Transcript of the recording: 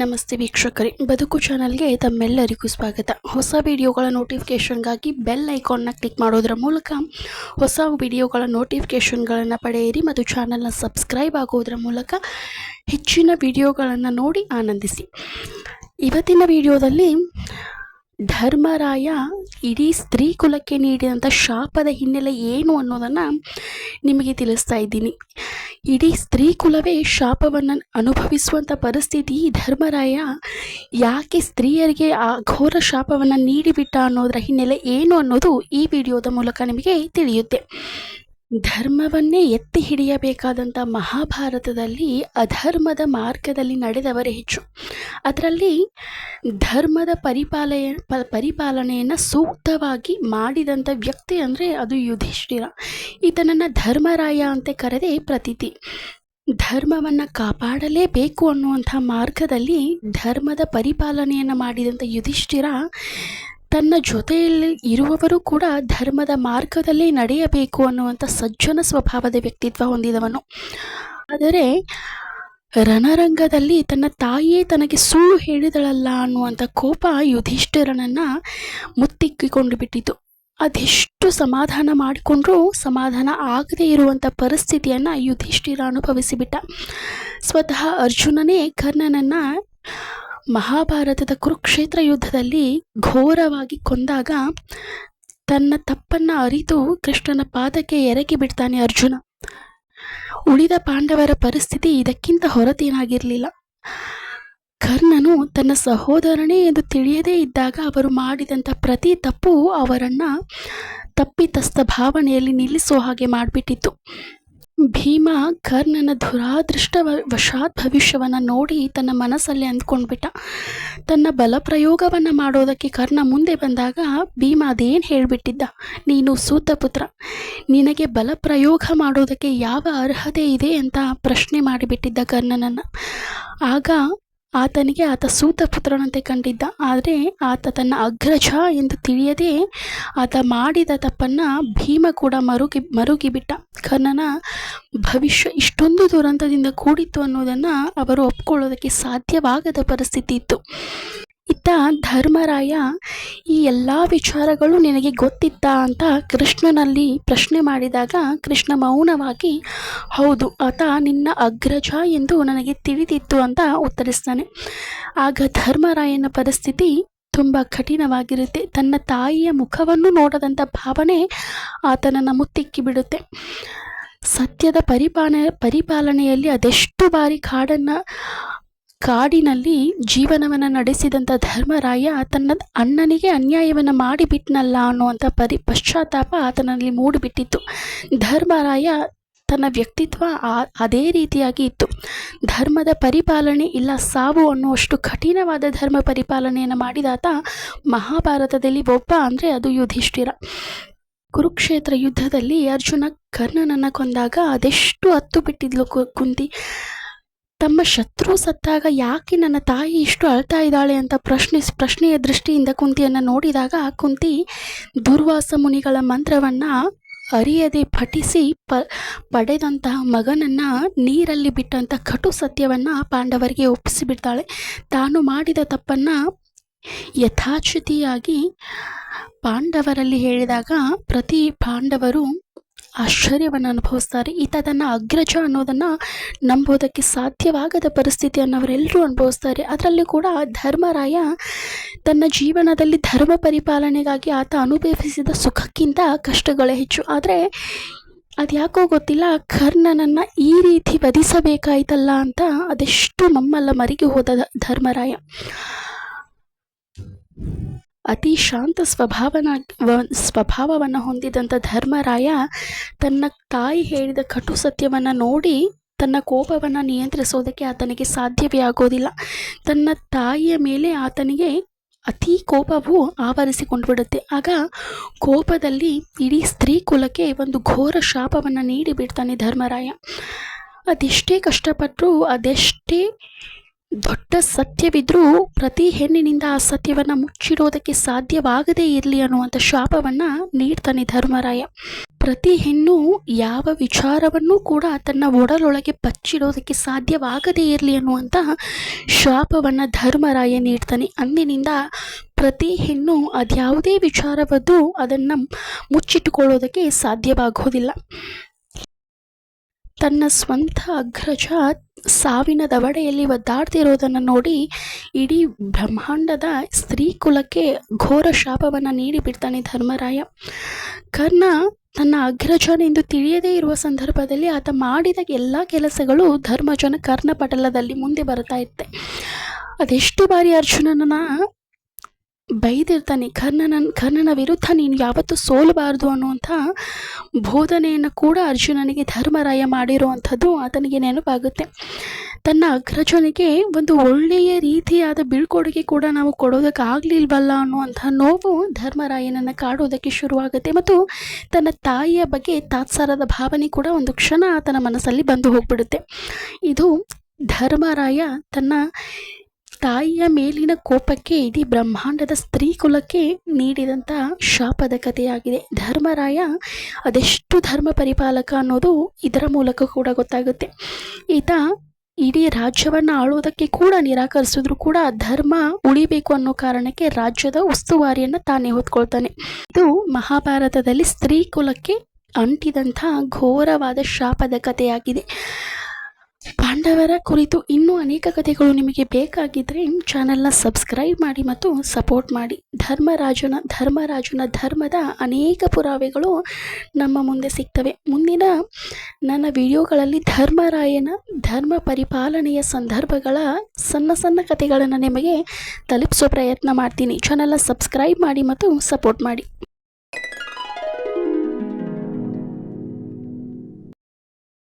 ನಮಸ್ತೆ ವೀಕ್ಷಕರಿ. ಬದುಕು ಚಾನಲ್ಗೆ ತಮ್ಮೆಲ್ಲರಿಗೂ ಸ್ವಾಗತ. ಹೊಸ ವಿಡಿಯೋಗಳ ನೋಟಿಫಿಕೇಷನ್ಗಾಗಿ ಬೆಲ್ ಐಕಾನ್ನ ಕ್ಲಿಕ್ ಮಾಡೋದರ ಮೂಲಕ ಹೊಸ ವಿಡಿಯೋಗಳ ನೋಟಿಫಿಕೇಷನ್ಗಳನ್ನು ಪಡೆಯಿರಿ ಮತ್ತು ಚಾನಲ್ನ ಸಬ್ಸ್ಕ್ರೈಬ್ ಆಗೋದರ ಮೂಲಕ ಹೆಚ್ಚಿನ ವಿಡಿಯೋಗಳನ್ನು ನೋಡಿ ಆನಂದಿಸಿ. ಇವತ್ತಿನ ವಿಡಿಯೋದಲ್ಲಿ ಧರ್ಮರಾಯ ಇಡೀ ಸ್ತ್ರೀ ಕುಲಕ್ಕೆ ನೀಡಿದಂಥ ಶಾಪದ ಹಿನ್ನೆಲೆ ಏನು ಅನ್ನೋದನ್ನು ನಿಮಗೆ ತಿಳಿಸ್ತಾ ಇದ್ದೀನಿ. ಇಡೀ ಸ್ತ್ರೀ ಕುಲವೇ ಶಾಪವನ್ನು ಅನುಭವಿಸುವಂಥ ಪರಿಸ್ಥಿತಿ ಧರ್ಮರಾಯ. ಯಾಕೆ ಸ್ತ್ರೀಯರಿಗೆ ಆ ಘೋರ ಶಾಪವನ್ನು ನೀಡಿಬಿಟ್ಟ ಅನ್ನೋದರ ಹಿನ್ನೆಲೆ ಏನು ಅನ್ನೋದು ಈ ವಿಡಿಯೋದ ಮೂಲಕ ನಿಮಗೆ ತಿಳಿಯುತ್ತೆ. ಧರ್ಮವನ್ನೇ ಎತ್ತಿ ಹಿಡಿಯಬೇಕಾದಂಥ ಮಹಾಭಾರತದಲ್ಲಿ ಅಧರ್ಮದ ಮಾರ್ಗದಲ್ಲಿ ನಡೆದವರೇ ಹೆಚ್ಚು. ಅದರಲ್ಲಿ ಧರ್ಮದ ಪರಿಪಾಲನೆ ಪ, ಪರಿಪಾಲನೆಯನ್ನು ಸೂಕ್ತವಾಗಿ ಮಾಡಿದಂಥ ವ್ಯಕ್ತಿ ಅಂದರೆ ಅದು ಯುಧಿಷ್ಠಿರ. ಈತನನ್ನು ಧರ್ಮರಾಯ ಅಂತ ಕರೆದೇ ಪ್ರತೀತಿ. ಧರ್ಮವನ್ನು ಕಾಪಾಡಲೇಬೇಕು ಅನ್ನುವಂಥ ಮಾರ್ಗದಲ್ಲಿ ಧರ್ಮದ ಪರಿಪಾಲನೆಯನ್ನು ಮಾಡಿದಂಥ ಯುಧಿಷ್ಠಿರ ತನ್ನ ಜೊತೆಯಲ್ಲಿ ಇರುವವರು ಕೂಡ ಧರ್ಮದ ಮಾರ್ಗದಲ್ಲಿ ನಡೆಯಬೇಕು ಅನ್ನುವಂಥ ಸಜ್ಜನ ಸ್ವಭಾವದ ವ್ಯಕ್ತಿತ್ವ ಹೊಂದಿದವನು. ಆದರೆ ರಣರಂಗದಲ್ಲಿ ತನ್ನ ತಾಯಿಯೇ ತನಗೆ ಸುಳ್ಳು ಹೇಳಿದಳಲ್ಲ ಅನ್ನುವಂಥ ಕೋಪ ಯುಧಿಷ್ಠಿರನನ್ನು ಮುತ್ತಿಕ್ಕಿಕೊಂಡು ಬಿಟ್ಟಿತು. ಅದೆಷ್ಟು ಸಮಾಧಾನ ಮಾಡಿಕೊಂಡ್ರೂ ಸಮಾಧಾನ ಆಗದೇ ಇರುವಂಥ ಪರಿಸ್ಥಿತಿಯನ್ನು ಯುಧಿಷ್ಠಿರ ಅನುಭವಿಸಿಬಿಟ್ಟ. ಸ್ವತಃ ಅರ್ಜುನನೇ ಕರ್ಣನನ್ನು ಮಹಾಭಾರತದ ಕುರುಕ್ಷೇತ್ರ ಯುದ್ಧದಲ್ಲಿ ಘೋರವಾಗಿ ಕೊಂದಾಗ ತನ್ನ ತಪ್ಪನ್ನು ಅರಿತು ಕೃಷ್ಣನ ಪಾದಕ್ಕೆ ಎರಕಿ ಬಿಡ್ತಾನೆ ಅರ್ಜುನ. ಉಳಿದ ಪಾಂಡವರ ಪರಿಸ್ಥಿತಿ ಇದಕ್ಕಿಂತ ಹೊರತೇನಾಗಿರಲಿಲ್ಲ. ಕರ್ಣನು ತನ್ನ ಸಹೋದರನೇ ಎಂದು ತಿಳಿಯದೇ ಇದ್ದಾಗ ಅವರು ಮಾಡಿದಂಥ ಪ್ರತಿ ತಪ್ಪು ಅವರನ್ನು ತಪ್ಪಿತಸ್ಥ ಭಾವನೆಯಲ್ಲಿ ನಿಲ್ಲಿಸೋ ಹಾಗೆ ಮಾಡಿಬಿಟ್ಟಿತ್ತು. ಭೀಮ ಕರ್ಣನ ದುರಾದೃಷ್ಟ ವಶಾತ್ ಭವಿಷ್ಯವನ್ನು ನೋಡಿ ತನ್ನ ಮನಸ್ಸಲ್ಲಿ ಅಂದ್ಕೊಂಡ್ಬಿಟ್ಟ. ತನ್ನ ಬಲಪ್ರಯೋಗವನ್ನು ಮಾಡೋದಕ್ಕೆ ಕರ್ಣ ಮುಂದೆ ಬಂದಾಗ ಭೀಮ ಅದೇನು ಹೇಳಿಬಿಟ್ಟಿದ್ದ. ನೀನು ಸೂತಪುತ್ರ ನಿನಗೆ ಬಲಪ್ರಯೋಗ ಮಾಡೋದಕ್ಕೆ ಯಾವ ಅರ್ಹತೆ ಇದೆ ಅಂತ ಪ್ರಶ್ನೆ ಮಾಡಿಬಿಟ್ಟಿದ್ದ ಕರ್ಣನನ್ನು. ಆಗ ಆತನಿಗೆ ಆತ ಸೂತಪುತ್ರನಂತೆ ಕಂಡಿದ್ದ. ಆದರೆ ಆತ ತನ್ನ ಅಗ್ರಜ ಎಂದು ತಿಳಿಯದೆ ಆತ ಮಾಡಿದ ತಪ್ಪನ್ನು ಭೀಮ ಕೂಡ ಮರುಗಿ, ಮರುಗಿಬಿಟ್ಟ. ಕರ್ಣನ ಭವಿಷ್ಯ ಇಷ್ಟೊಂದು ದುರಂತದಿಂದ ಕೂಡಿತ್ತು ಅನ್ನೋದನ್ನು ಅವರು ಒಪ್ಕೊಳ್ಳೋದಕ್ಕೆ ಸಾಧ್ಯವಾಗದ ಪರಿಸ್ಥಿತಿ ಇತ್ತು. ಇತ್ತ ಧರ್ಮರಾಯ ಈ ಎಲ್ಲ ವಿಚಾರಗಳು ನಿನಗೆ ಗೊತ್ತಿತ್ತಾ ಅಂತ ಕೃಷ್ಣನಲ್ಲಿ ಪ್ರಶ್ನೆ ಮಾಡಿದಾಗ ಕೃಷ್ಣ ಮೌನವಾಗಿ, ಹೌದು, ಆತ ನಿನ್ನ ಅಗ್ರಜ ಎಂದು ನನಗೆ ತಿಳಿದಿತ್ತು ಅಂತ ಉತ್ತರಿಸ್ತಾನೆ. ಆಗ ಧರ್ಮರಾಯನ ಪರಿಸ್ಥಿತಿ ತುಂಬ ಕಠಿಣವಾಗಿರುತ್ತೆ. ತನ್ನ ತಾಯಿಯ ಮುಖವನ್ನು ನೋಡದಂಥ ಭಾವನೆ ಆತನನ್ನು ಮುತ್ತಿಕ್ಕಿ ಬಿಡುತ್ತೆ. ಸತ್ಯದ ಪರಿಪಾಲ ಪರಿಪಾಲನೆಯಲ್ಲಿ ಅದೆಷ್ಟು ಬಾರಿ ಕಾಡನ್ನು ಕಾಡಿನಲ್ಲಿ ಜೀವನವನ್ನು ನಡೆಸಿದಂಥ ಧರ್ಮರಾಯ ತನ್ನ ಅಣ್ಣನಿಗೆ ಅನ್ಯಾಯವನ್ನು ಮಾಡಿಬಿಟ್ನಲ್ಲ ಅನ್ನುವಂಥ ಪರಿ ಪಶ್ಚಾತ್ತಾಪ ಆತನಲ್ಲಿ ಮೂಡಿಬಿಟ್ಟಿತ್ತು. ಧರ್ಮರಾಯ ತನ್ನ ವ್ಯಕ್ತಿತ್ವ ಅದೇ ರೀತಿಯಾಗಿ ಇತ್ತು. ಧರ್ಮದ ಪರಿಪಾಲನೆ ಇಲ್ಲ ಸಾವು ಅನ್ನುವಷ್ಟು ಕಠಿಣವಾದ ಧರ್ಮ ಪರಿಪಾಲನೆಯನ್ನು ಮಾಡಿದಾತ ಮಹಾಭಾರತದಲ್ಲಿ ಒಬ್ಬ ಅಂದರೆ ಅದು ಯುಧಿಷ್ಠಿರ. ಕುರುಕ್ಷೇತ್ರ ಯುದ್ಧದಲ್ಲಿ ಅರ್ಜುನ ಕರ್ಣನನ್ನು ಕೊಂದಾಗ ಅದೆಷ್ಟು ಹತ್ತು ಬಿಟ್ಟಿದ್ಲು ಕುಂತಿ. ತಮ್ಮ ಶತ್ರು ಸತ್ತಾಗ ಯಾಕೆ ನನ್ನ ತಾಯಿ ಇಷ್ಟು ಅಳ್ತಾ ಇದ್ದಾಳೆ ಅಂತ ಪ್ರಶ್ನೆ ಪ್ರಶ್ನೆಯ ದೃಷ್ಟಿಯಿಂದ ಕುಂತಿಯನ್ನು ನೋಡಿದಾಗ ಕುಂತಿ ದುರ್ವಾಸ ಮುನಿಗಳ ಮಂತ್ರವನ್ನು ಅರಿಯದೆ ಪಠಿಸಿ ಪ ಪಡೆದಂತಹ ಮಗನನ್ನು ನೀರಲ್ಲಿ ಬಿಟ್ಟಂಥ ಕಟು ಸತ್ಯವನ್ನು ಪಾಂಡವರಿಗೆ ಒಪ್ಪಿಸಿಬಿಡ್ತಾಳೆ. ತಾನು ಮಾಡಿದ ತಪ್ಪನ್ನು ಯಥಾಚ್ಯುತಿಯಾಗಿ ಪಾಂಡವರಲ್ಲಿ ಹೇಳಿದಾಗ ಪ್ರತಿ ಪಾಂಡವರು ಆಶ್ಚರ್ಯವನ್ನು ಅನುಭವಿಸ್ತಾರೆ. ಈತ ತನ್ನ ಅಗ್ರಜ ಅನ್ನೋದನ್ನು ನಂಬೋದಕ್ಕೆ ಸಾಧ್ಯವಾಗದ ಪರಿಸ್ಥಿತಿಯನ್ನು ಅವರೆಲ್ಲರೂ ಅನುಭವಿಸ್ತಾರೆ. ಅದರಲ್ಲಿ ಕೂಡ ಧರ್ಮರಾಯ ತನ್ನ ಜೀವನದಲ್ಲಿ ಧರ್ಮ ಪರಿಪಾಲನೆಗಾಗಿ ಆತ ಅನುಭವಿಸಿದ ಸುಖಕ್ಕಿಂತ ಕಷ್ಟಗಳೇ ಹೆಚ್ಚು. ಆದರೆ ಅದ್ಯಾಕೋ ಗೊತ್ತಿಲ್ಲ, ಕರ್ಣನನ್ನು ಈ ರೀತಿ ವಧಿಸಬೇಕಾಯ್ತಲ್ಲ ಅಂತ ಅದೆಷ್ಟು ನಮ್ಮಲ್ಲ ಮರಿಗೆ ಹೋದ ಧರ್ಮರಾಯ. ಅತಿ ಶಾಂತ ಸ್ವಭಾವನ ಸ್ವಭಾವವನ್ನು ಹೊಂದಿದಂಥ ಧರ್ಮರಾಯ ತನ್ನ ತಾಯಿ ಹೇಳಿದ ಕಟು ಸತ್ಯವನ್ನು ನೋಡಿ ತನ್ನ ಕೋಪವನ್ನು ನಿಯಂತ್ರಿಸೋದಕ್ಕೆ ಆತನಿಗೆ ಸಾಧ್ಯವೇ ಆಗೋದಿಲ್ಲ. ತನ್ನ ತಾಯಿಯ ಮೇಲೆ ಆತನಿಗೆ ಅತಿ ಕೋಪವು ಆವರಿಸಿಕೊಂಡು ಬಿಡುತ್ತೆ. ಆಗ ಕೋಪದಲ್ಲಿ ಇಡೀ ಸ್ತ್ರೀ ಕುಲಕ್ಕೆ ಒಂದು ಘೋರ ಶಾಪವನ್ನು ನೀಡಿಬಿಡ್ತಾನೆ ಧರ್ಮರಾಯ. ಅದೆಷ್ಟೇ ಕಷ್ಟಪಟ್ಟರೂ ಅದೆಷ್ಟೇ ದೊಡ್ಡ ಸತ್ಯವಿದ್ರೂ ಪ್ರತಿ ಹೆಣ್ಣಿನಿಂದ ಆ ಸತ್ಯವನ್ನು ಮುಚ್ಚಿಡೋದಕ್ಕೆ ಸಾಧ್ಯವಾಗದೇ ಇರಲಿ ಅನ್ನುವಂಥ ಶಾಪವನ್ನು ನೀಡ್ತಾನೆ ಧರ್ಮರಾಯ. ಪ್ರತಿ ಹೆಣ್ಣು ಯಾವ ವಿಚಾರವನ್ನೂ ಕೂಡ ತನ್ನ ಒಡಲೊಳಗೆ ಬಚ್ಚಿಡೋದಕ್ಕೆ ಸಾಧ್ಯವಾಗದೇ ಇರಲಿ ಅನ್ನುವಂಥ ಶಾಪವನ್ನು ಧರ್ಮರಾಯ ನೀಡ್ತಾನೆ. ಅಂದಿನಿಂದ ಪ್ರತಿ ಹೆಣ್ಣು ಅದ್ಯಾವುದೇ ವಿಚಾರವದ್ದು ಅದನ್ನು ಮುಚ್ಚಿಟ್ಟುಕೊಳ್ಳೋದಕ್ಕೆ ಸಾಧ್ಯವಾಗೋದಿಲ್ಲ. ತನ್ನ ಸ್ವಂತ ಅಗ್ರಜ ಸಾವಿನ ದವಡೆಯಲ್ಲಿ ಒದ್ದಾಡ್ತಿರೋದನ್ನು ನೋಡಿ ಇಡೀ ಬ್ರಹ್ಮಾಂಡದ ಸ್ತ್ರೀ ಕುಲಕ್ಕೆ ಘೋರ ಶಾಪವನ್ನು ನೀಡಿ ಬಿಡ್ತಾನೆ ಧರ್ಮರಾಯ. ಕರ್ಣ ತನ್ನ ಅಗ್ರಜನೆಂದು ತಿಳಿಯದೇ ಇರುವ ಸಂದರ್ಭದಲ್ಲಿ ಆತ ಮಾಡಿದ ಎಲ್ಲ ಕೆಲಸಗಳು ಧರ್ಮಜನ ಕರ್ಣಪಟಲದಲ್ಲಿ ಮುಂದೆ ಬರ್ತಾ ಇತ್ತೆ. ಅದೆಷ್ಟು ಬಾರಿ ಅರ್ಜುನನನ್ನ ಬೈದಿರ್ತಾನೆ, ಕರ್ಣನ ಕರ್ಣನ ವಿರುದ್ಧ ನೀನು ಯಾವತ್ತೂ ಸೋಲಬಾರದು ಅನ್ನುವಂಥ ಬೋಧನೆಯನ್ನು ಕೂಡ ಅರ್ಜುನನಿಗೆ ಧರ್ಮರಾಯ ಮಾಡಿರುವಂಥದ್ದು ಆತನಿಗೆ ನೆನಪಾಗುತ್ತೆ. ತನ್ನ ಅಗ್ರಜನಿಗೆ ಒಂದು ಒಳ್ಳೆಯ ರೀತಿಯಾದ ಬೀಳ್ಕೊಡುಗೆ ಕೂಡ ನಾವು ಕೊಡೋದಕ್ಕಾಗಲಿಲ್ವಲ್ಲ ಅನ್ನುವಂಥ ನೋವು ಧರ್ಮರಾಯನನ್ನು ಕಾಡೋದಕ್ಕೆ ಶುರುವಾಗುತ್ತೆ ಮತ್ತು ತನ್ನ ತಾಯಿಯ ಬಗ್ಗೆ ತಾತ್ಸಾರದ ಭಾವನೆ ಕೂಡ ಒಂದು ಕ್ಷಣ ಆತನ ಮನಸ್ಸಲ್ಲಿ ಬಂದು ಹೋಗ್ಬಿಡುತ್ತೆ. ಇದು ಧರ್ಮರಾಯ ತನ್ನ ತಾಯಿಯ ಮೇಲಿನ ಕೋಪಕ್ಕೆ ಇಡೀ ಬ್ರಹ್ಮಾಂಡದ ಸ್ತ್ರೀ ಕುಲಕ್ಕೆ ನೀಡಿದಂಥ ಶಾಪದ ಕಥೆಯಾಗಿದೆ. ಧರ್ಮರಾಯ ಅದೆಷ್ಟು ಧರ್ಮ ಪರಿಪಾಲಕ ಅನ್ನೋದು ಇದರ ಮೂಲಕ ಕೂಡ ಗೊತ್ತಾಗುತ್ತೆ. ಈತ ಇಡೀ ರಾಜ್ಯವನ್ನು ಆಳೋದಕ್ಕೆ ಕೂಡ ನಿರಾಕರಿಸಿದ್ರು ಕೂಡ ಧರ್ಮ ಉಳಿಬೇಕು ಅನ್ನೋ ಕಾರಣಕ್ಕೆ ರಾಜ್ಯದ ಉಸ್ತುವಾರಿಯನ್ನು ತಾನೇ ಹೊತ್ಕೊಳ್ತಾನೆ. ಇದು ಮಹಾಭಾರತದಲ್ಲಿ ಸ್ತ್ರೀ ಕುಲಕ್ಕೆ ಅಂಟಿದಂಥ ಘೋರವಾದ ಶಾಪದ ಕಥೆಯಾಗಿದೆ. ಪಾಂಡವರ ಕುರಿತು ಇನ್ನೂ ಅನೇಕ ಕಥೆಗಳು ನಿಮಗೆ ಬೇಕಾಗಿದ್ದರೆ ಚಾನಲ್ನ ಸಬ್ಸ್ಕ್ರೈಬ್ ಮಾಡಿ ಮತ್ತು ಸಪೋರ್ಟ್ ಮಾಡಿ. ಧರ್ಮರಾಜನ ಧರ್ಮರಾಜನ ಧರ್ಮದ ಅನೇಕ ಪುರಾವೆಗಳು ನಮ್ಮ ಮುಂದೆ ಸಿಗ್ತವೆ. ಮುಂದಿನ ನನ್ನ ವಿಡಿಯೋಗಳಲ್ಲಿ ಧರ್ಮರಾಯನ ಧರ್ಮ ಪರಿಪಾಲನೆಯ ಸಂದರ್ಭಗಳ ಸಣ್ಣ ಸಣ್ಣ ಕಥೆಗಳನ್ನು ನಿಮಗೆ ತಲುಪಿಸೋ ಪ್ರಯತ್ನ ಮಾಡ್ತೀನಿ. ಚಾನಲ್ನ ಸಬ್ಸ್ಕ್ರೈಬ್ ಮಾಡಿ ಮತ್ತು ಸಪೋರ್ಟ್ ಮಾಡಿ.